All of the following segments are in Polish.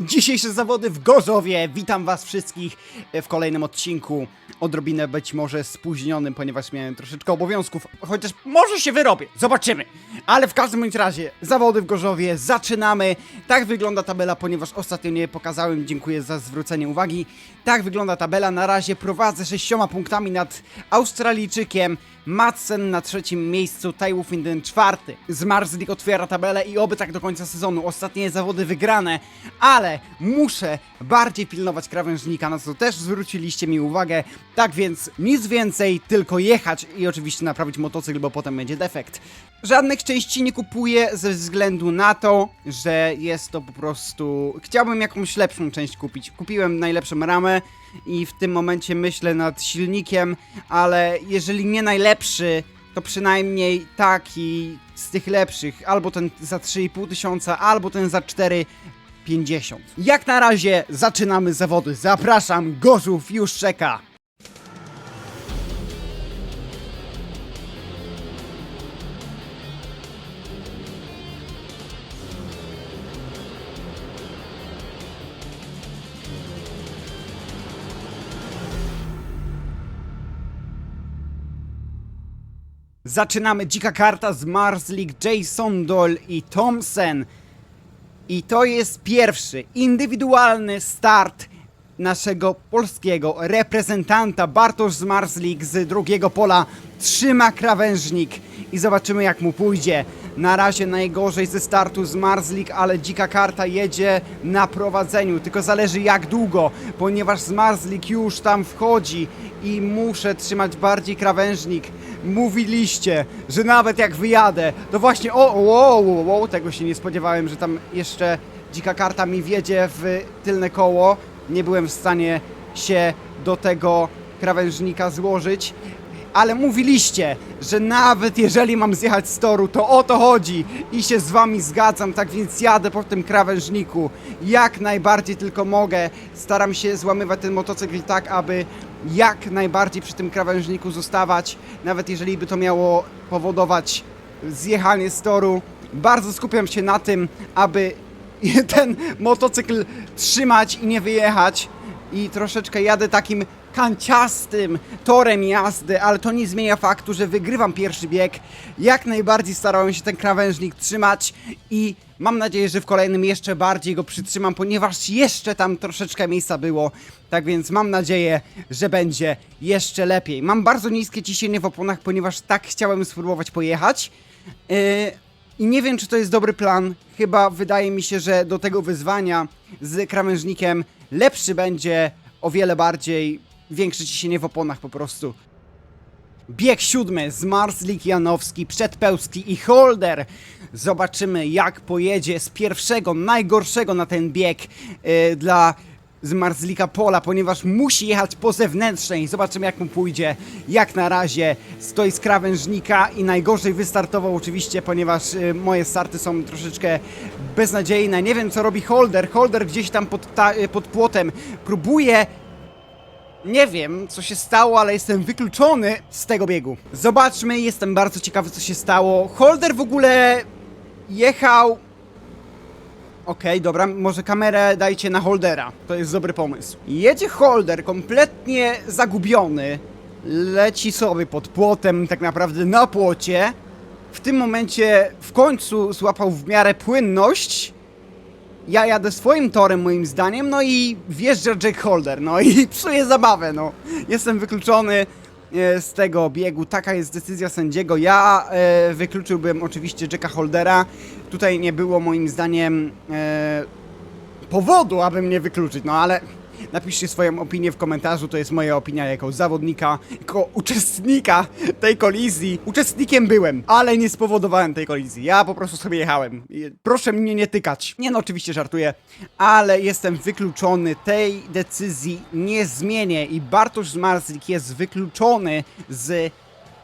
Dzisiejsze zawody w Gorzowie. Witam was wszystkich w kolejnym odcinku. Odrobinę być może spóźnionym, ponieważ miałem troszeczkę obowiązków, chociaż może się wyrobię. Zobaczymy. Ale w każdym bądź razie, zawody w Gorzowie. Zaczynamy. Tak wygląda tabela, ponieważ ostatnio nie pokazałem. Dziękuję za zwrócenie uwagi. Tak wygląda tabela. Na razie prowadzę sześcioma punktami nad Australijczykiem. Madsen na trzecim miejscu, Taiwufinden czwarty. Zmarzlik otwiera tabelę i oby tak do końca sezonu. Ostatnie zawody wygrane, ale muszę bardziej pilnować krawężnika, na co też zwróciliście mi uwagę. Tak więc nic więcej, tylko jechać i oczywiście naprawić motocykl, bo potem będzie defekt. Żadnych części nie kupuję ze względu na to, że jest to po prostu... Chciałbym jakąś lepszą część kupić. Kupiłem najlepszą ramę i w tym momencie myślę nad silnikiem, ale jeżeli nie najlepszy, to przynajmniej taki z tych lepszych, albo ten za 3,5 tysiąca, albo ten za 4,50. Jak na razie zaczynamy zawody. Zapraszam, Gorzów już czeka. Zaczynamy dzika karta z Marslik, Jason Doll i Thompson. I to jest pierwszy indywidualny start naszego polskiego reprezentanta. Bartosz z Marslik z drugiego pola trzyma krawężnik i zobaczymy jak mu pójdzie. Na razie najgorzej ze startu z Marslik, ale dzika karta jedzie na prowadzeniu. Tylko zależy jak długo, ponieważ z Marslik już tam wchodzi i muszę trzymać bardziej krawężnik. Mówiliście, że nawet jak wyjadę, to właśnie o, wow, wow, tego się nie spodziewałem, że tam jeszcze dzika karta mi wjedzie w tylne koło. Nie byłem w stanie się do tego krawężnika złożyć. Ale mówiliście, że nawet jeżeli mam zjechać z toru, to o to chodzi i się z wami zgadzam, tak więc jadę po tym krawężniku jak najbardziej tylko mogę. Staram się złamywać ten motocykl tak, aby jak najbardziej przy tym krawężniku zostawać, nawet jeżeli by to miało powodować zjechanie z toru. Bardzo skupiam się na tym, aby ten motocykl trzymać i nie wyjechać. I troszeczkę jadę takim kanciastym torem jazdy, ale to nie zmienia faktu, że wygrywam pierwszy bieg. Jak najbardziej starałem się ten krawężnik trzymać i mam nadzieję, że w kolejnym jeszcze bardziej go przytrzymam, ponieważ jeszcze tam troszeczkę miejsca było. Tak więc mam nadzieję, że będzie jeszcze lepiej. Mam bardzo niskie ciśnienie w oponach, ponieważ tak chciałem spróbować pojechać. Yy, i nie wiem, czy to jest dobry plan. Chyba wydaje mi się, że do tego wyzwania z krawężnikiem lepszy będzie o wiele bardziej większe ciśnienie w oponach po prostu. Bieg siódmy z Marslik Janowski, Przedpełski i Holder. Zobaczymy jak pojedzie z pierwszego, najgorszego na ten bieg yy, dla z Marzlika Pola, ponieważ musi jechać po zewnętrznej. Zobaczymy jak mu pójdzie. Jak na razie stoi z krawężnika i najgorzej wystartował oczywiście, ponieważ y, moje starty są troszeczkę beznadziejne. Nie wiem co robi Holder. Holder gdzieś tam pod, ta, y, pod płotem próbuje nie wiem, co się stało, ale jestem wykluczony z tego biegu. Zobaczmy, jestem bardzo ciekawy, co się stało. Holder w ogóle jechał. Okej, dobra, może kamerę dajcie na Holdera. To jest dobry pomysł. Jedzie Holder kompletnie zagubiony. Leci sobie pod płotem, tak naprawdę na płocie. W tym momencie w końcu złapał w miarę płynność. Ja jadę swoim torem moim zdaniem, no i wjeżdża Jack Holder, no i psuje zabawę, no. Jestem wykluczony z tego biegu, taka jest decyzja sędziego. Ja e, wykluczyłbym oczywiście Jacka Holdera. Tutaj nie było moim zdaniem e, powodu, aby mnie wykluczyć, no ale napiszcie swoją opinię w komentarzu, to jest moja opinia jako zawodnika, jako uczestnika tej kolizji. Uczestnikiem byłem, ale nie spowodowałem tej kolizji, ja po prostu sobie jechałem. Proszę mnie nie tykać. Nie no, oczywiście żartuję, ale jestem wykluczony, tej decyzji nie zmienię i Bartosz Zmarzlik jest wykluczony z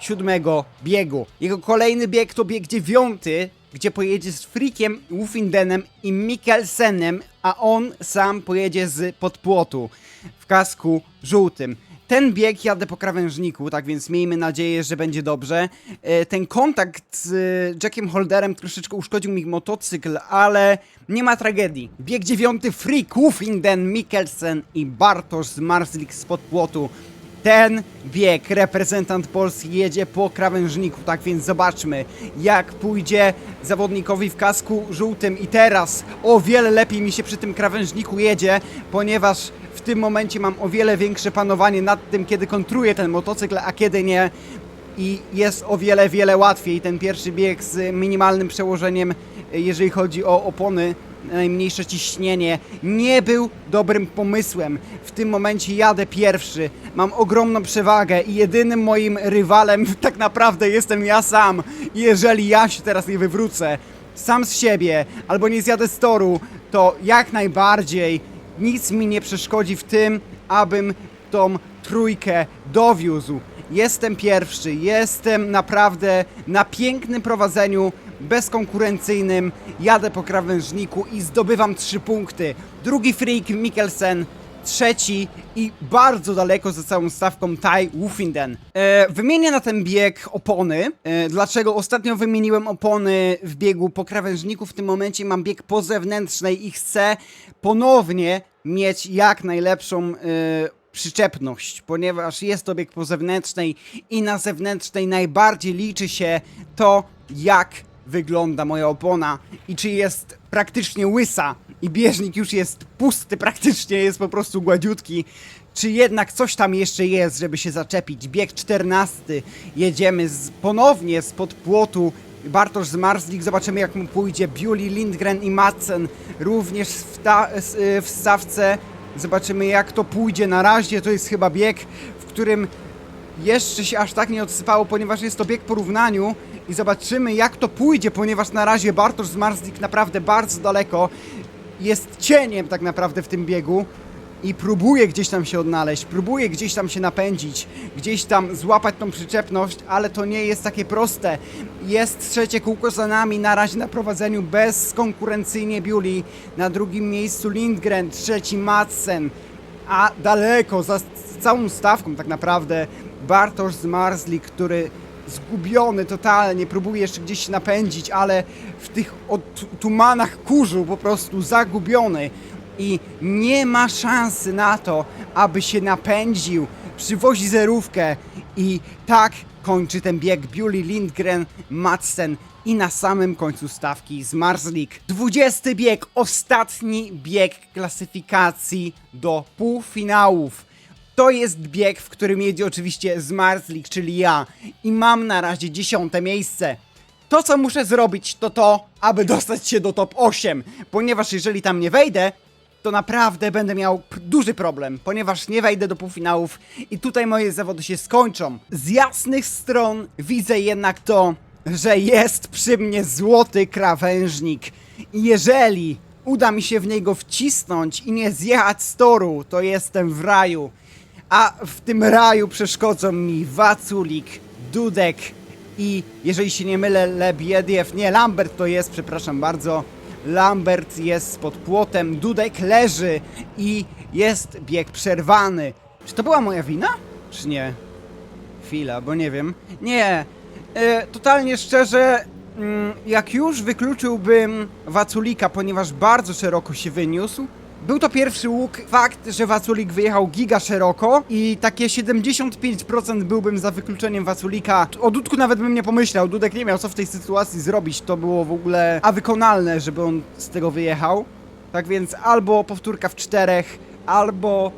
siódmego biegu. Jego kolejny bieg to bieg dziewiąty, gdzie pojedzie z Frikiem, Wufindenem i Mikkelsenem, a on sam pojedzie z podpłotu w kasku żółtym. ten bieg jadę po krawężniku, tak więc miejmy nadzieję, że będzie dobrze. E, Ten kontakt z e, Jackiem Holderem troszeczkę uszkodził mi motocykl, ale nie ma tragedii. Bieg dziewiąty Frick, Wufinden, Mikkelsen i Bartosz z Marslik spod płotu. Ten bieg reprezentant Polski jedzie po krawężniku, tak więc zobaczmy jak pójdzie zawodnikowi w kasku żółtym. I teraz o wiele lepiej mi się przy tym krawężniku jedzie, ponieważ w tym momencie mam o wiele większe panowanie nad tym, kiedy kontruję ten motocykl, a kiedy nie. I jest o wiele, wiele łatwiej. Ten pierwszy bieg z minimalnym przełożeniem, jeżeli chodzi o opony, najmniejsze ciśnienie, nie był dobrym pomysłem. W tym momencie jadę pierwszy, mam ogromną przewagę i jedynym moim rywalem tak naprawdę jestem ja sam. Jeżeli ja się teraz nie wywrócę sam z siebie albo nie zjadę z toru, to jak najbardziej nic mi nie przeszkodzi w tym, abym tą trójkę dowiózł. Jestem pierwszy, jestem naprawdę na pięknym prowadzeniu, bezkonkurencyjnym. Jadę po krawężniku i zdobywam trzy punkty. Drugi freak Mikkelsen, trzeci i bardzo daleko za całą stawką Tai Wufinden. E, wymienię na ten bieg opony. E, dlaczego ostatnio wymieniłem opony w biegu po krawężniku? W tym momencie mam bieg po zewnętrznej i chcę ponownie mieć jak najlepszą e, przyczepność, ponieważ jest to bieg po zewnętrznej i na zewnętrznej najbardziej liczy się to, jak wygląda moja opona i czy jest praktycznie łysa i bieżnik już jest pusty, praktycznie jest po prostu gładziutki, czy jednak coś tam jeszcze jest, żeby się zaczepić. Bieg 14, jedziemy z, ponownie spod płotu Bartosz z Marslik, zobaczymy jak mu pójdzie. Biuli, Lindgren i Madsen również w, ta, y, w stawce. Zobaczymy jak to pójdzie. Na razie to jest chyba bieg, w którym jeszcze się aż tak nie odsypało, ponieważ jest to bieg porównaniu i zobaczymy jak to pójdzie, ponieważ na razie Bartosz z Marslik naprawdę bardzo daleko jest cieniem tak naprawdę w tym biegu i próbuje gdzieś tam się odnaleźć, próbuje gdzieś tam się napędzić, gdzieś tam złapać tą przyczepność, ale to nie jest takie proste. Jest trzecie kółko za nami, na razie na prowadzeniu bezkonkurencyjnie Biuli, na drugim miejscu Lindgren, trzeci Madsen, a daleko, za całą stawką tak naprawdę, Bartosz z Marsli, który zgubiony totalnie, próbuje jeszcze gdzieś się napędzić, ale w tych tumanach kurzu po prostu zagubiony i nie ma szansy na to, aby się napędził, przywozi zerówkę i tak kończy ten bieg Biuli Lindgren, Madsen i na samym końcu stawki z Marslik. 20 bieg, ostatni bieg klasyfikacji do półfinałów. To jest bieg, w którym jedzie oczywiście Zmarzlik, czyli ja. I mam na razie dziesiąte miejsce. To, co muszę zrobić, to to, aby dostać się do top 8. Ponieważ jeżeli tam nie wejdę, to naprawdę będę miał duży problem, ponieważ nie wejdę do półfinałów i tutaj moje zawody się skończą. Z jasnych stron widzę jednak to, że jest przy mnie złoty krawężnik. I jeżeli uda mi się w niego wcisnąć i nie zjechać z toru, to jestem w raju. A w tym raju przeszkodzą mi Waculik, Dudek i jeżeli się nie mylę Lebiediew, nie Lambert to jest, przepraszam bardzo. Lambert jest pod płotem, Dudek leży i jest bieg przerwany. Czy to była moja wina? Czy nie? Chwila, bo nie wiem. Nie, e, totalnie szczerze, mm, jak już wykluczyłbym Waculika, ponieważ bardzo szeroko się wyniósł, był to pierwszy łuk. Fakt, że Waculik wyjechał giga szeroko i takie 75% byłbym za wykluczeniem Waculika. O Dudku nawet bym nie pomyślał. Dudek nie miał co w tej sytuacji zrobić. To było w ogóle a wykonalne, żeby on z tego wyjechał. Tak więc albo powtórka w czterech, albo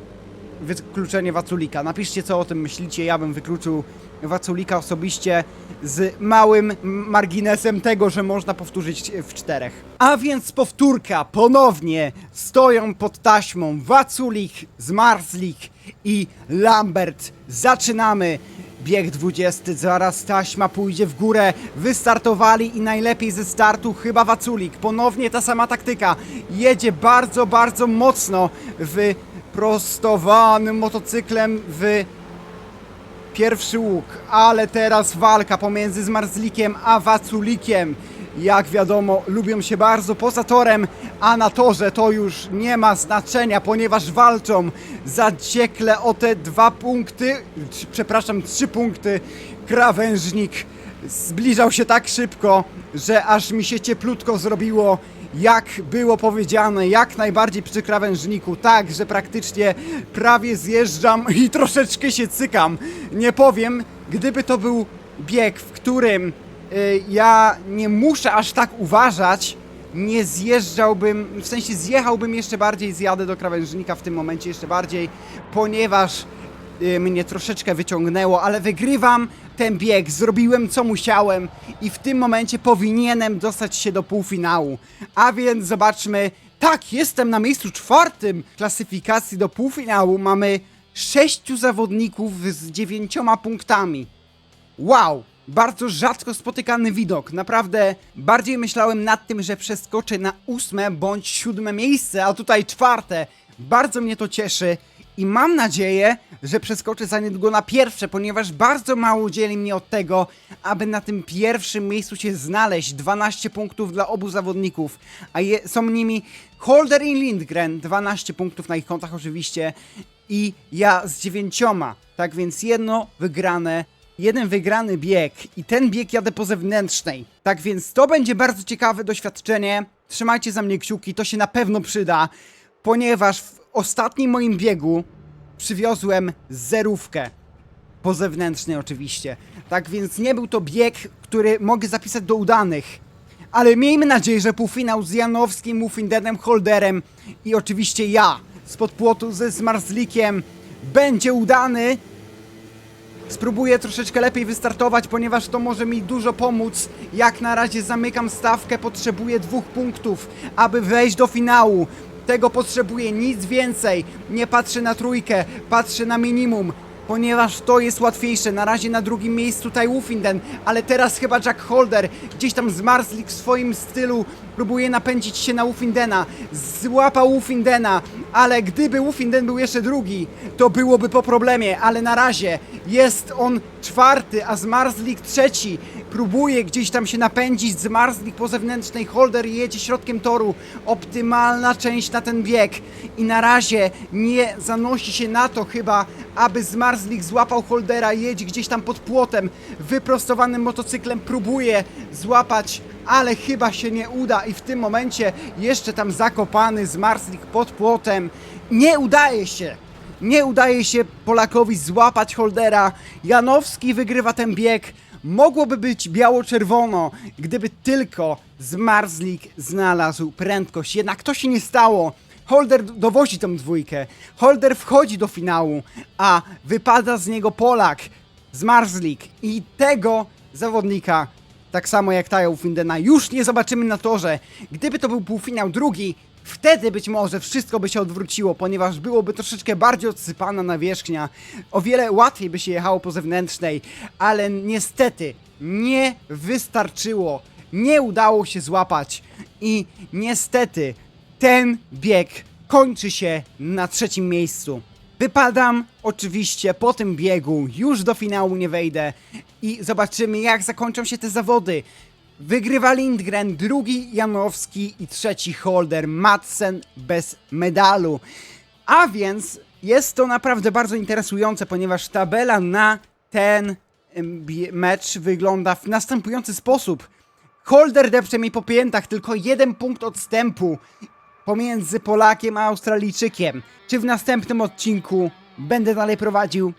wykluczenie Waculika. Napiszcie co o tym myślicie. Ja bym wykluczył Waculika osobiście z małym marginesem tego, że można powtórzyć w czterech. A więc powtórka ponownie stoją pod taśmą Waculik, Zmarzlik i Lambert. Zaczynamy. Bieg 20, zaraz taśma pójdzie w górę. Wystartowali i najlepiej ze startu chyba Waculik. Ponownie ta sama taktyka. Jedzie bardzo, bardzo mocno w prostowanym motocyklem w pierwszy łuk, ale teraz walka pomiędzy Zmarzlikiem a Waculikiem. Jak wiadomo, lubią się bardzo poza torem, a na torze to już nie ma znaczenia, ponieważ walczą zaciekle o te dwa punkty, czy- przepraszam, trzy punkty. Krawężnik zbliżał się tak szybko, że aż mi się cieplutko zrobiło. Jak było powiedziane, jak najbardziej przy krawężniku, tak, że praktycznie prawie zjeżdżam i troszeczkę się cykam. Nie powiem, gdyby to był bieg, w którym ja nie muszę aż tak uważać, nie zjeżdżałbym, w sensie zjechałbym jeszcze bardziej, zjadę do krawężnika w tym momencie jeszcze bardziej, ponieważ y, mnie troszeczkę wyciągnęło, ale wygrywam ten bieg, zrobiłem co musiałem i w tym momencie powinienem dostać się do półfinału. A więc zobaczmy, tak, jestem na miejscu czwartym klasyfikacji do półfinału, mamy sześciu zawodników z dziewięcioma punktami. Wow! Bardzo rzadko spotykany widok. Naprawdę bardziej myślałem nad tym, że przeskoczę na ósme bądź siódme miejsce, a tutaj czwarte. Bardzo mnie to cieszy i mam nadzieję, że przeskoczę za niedługo na pierwsze, ponieważ bardzo mało dzieli mnie od tego, aby na tym pierwszym miejscu się znaleźć. 12 punktów dla obu zawodników, a je, są nimi Holder i Lindgren, 12 punktów na ich kontach oczywiście i ja z dziewięcioma. Tak więc jedno wygrane jeden wygrany bieg i ten bieg jadę po zewnętrznej. Tak więc to będzie bardzo ciekawe doświadczenie. Trzymajcie za mnie kciuki, to się na pewno przyda, ponieważ w ostatnim moim biegu przywiozłem zerówkę. Po zewnętrznej oczywiście. Tak więc nie był to bieg, który mogę zapisać do udanych. Ale miejmy nadzieję, że półfinał z Janowskim, Muffindenem, Holderem i oczywiście ja spod płotu ze Zmarzlikiem będzie udany. Spróbuję troszeczkę lepiej wystartować, ponieważ to może mi dużo pomóc. Jak na razie zamykam stawkę, potrzebuję dwóch punktów, aby wejść do finału. Tego potrzebuję, nic więcej. Nie patrzę na trójkę, patrzę na minimum. Ponieważ to jest łatwiejsze. Na razie na drugim miejscu tutaj Wufinden, ale teraz chyba Jack Holder. Gdzieś tam zmarzlik w swoim stylu próbuje napędzić się na Wufindena. Złapał Wufindena, ale gdyby Wufinden był jeszcze drugi, to byłoby po problemie, ale na razie jest on czwarty, a Zmarzlik trzeci. Próbuje gdzieś tam się napędzić, Zmarzlik po zewnętrznej, Holder jedzie środkiem toru. Optymalna część na ten bieg. I na razie nie zanosi się na to chyba, aby Zmarzlik złapał Holdera, jedzie gdzieś tam pod płotem. Wyprostowanym motocyklem próbuje złapać ale chyba się nie uda i w tym momencie jeszcze tam zakopany Zmarzlik pod płotem. Nie udaje się! Nie udaje się Polakowi złapać Holdera. Janowski wygrywa ten bieg. Mogłoby być biało-czerwono, gdyby tylko Zmarzlik znalazł prędkość. Jednak to się nie stało. Holder dowozi tą dwójkę. Holder wchodzi do finału, a wypada z niego Polak, Zmarzlik. I tego zawodnika tak samo jak Tajo Findena, już nie zobaczymy na torze. Gdyby to był półfinał drugi, wtedy być może wszystko by się odwróciło, ponieważ byłoby troszeczkę bardziej odsypana nawierzchnia. O wiele łatwiej by się jechało po zewnętrznej, ale niestety nie wystarczyło. Nie udało się złapać i niestety ten bieg kończy się na trzecim miejscu. Wypadam oczywiście po tym biegu, już do finału nie wejdę i zobaczymy jak zakończą się te zawody. Wygrywa Lindgren, drugi Janowski i trzeci Holder, Madsen bez medalu. A więc jest to naprawdę bardzo interesujące, ponieważ tabela na ten mecz wygląda w następujący sposób. Holder depcze mi po piętach, tylko jeden punkt odstępu pomiędzy Polakiem a Australijczykiem. Czy w następnym odcinku będę dalej prowadził?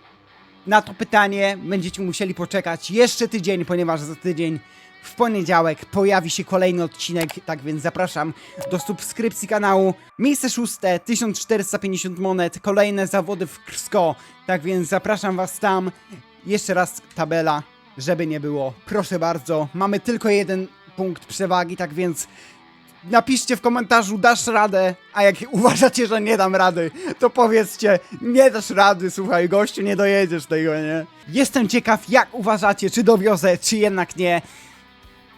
Na to pytanie będziecie musieli poczekać jeszcze tydzień, ponieważ za tydzień w poniedziałek pojawi się kolejny odcinek, tak więc zapraszam do subskrypcji kanału. Miejsce szóste, 1450 monet, kolejne zawody w Krsko, tak więc zapraszam was tam. Jeszcze raz tabela, żeby nie było. Proszę bardzo, mamy tylko jeden punkt przewagi, tak więc Napiszcie w komentarzu, dasz radę, a jak uważacie, że nie dam rady, to powiedzcie, nie dasz rady, słuchaj, gościu, nie dojedziesz tego, nie? Jestem ciekaw, jak uważacie, czy dowiozę, czy jednak nie.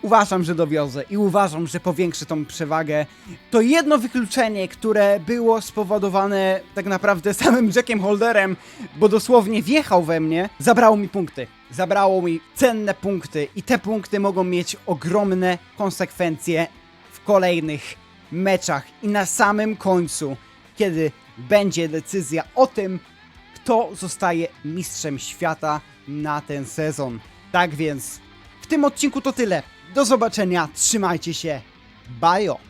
Uważam, że dowiozę i uważam, że powiększę tą przewagę. To jedno wykluczenie, które było spowodowane tak naprawdę samym Jackiem Holderem, bo dosłownie wjechał we mnie, zabrało mi punkty. Zabrało mi cenne punkty i te punkty mogą mieć ogromne konsekwencje w kolejnych meczach i na samym końcu, kiedy będzie decyzja o tym, kto zostaje mistrzem świata na ten sezon. Tak więc w tym odcinku to tyle. Do zobaczenia, trzymajcie się. Bajo!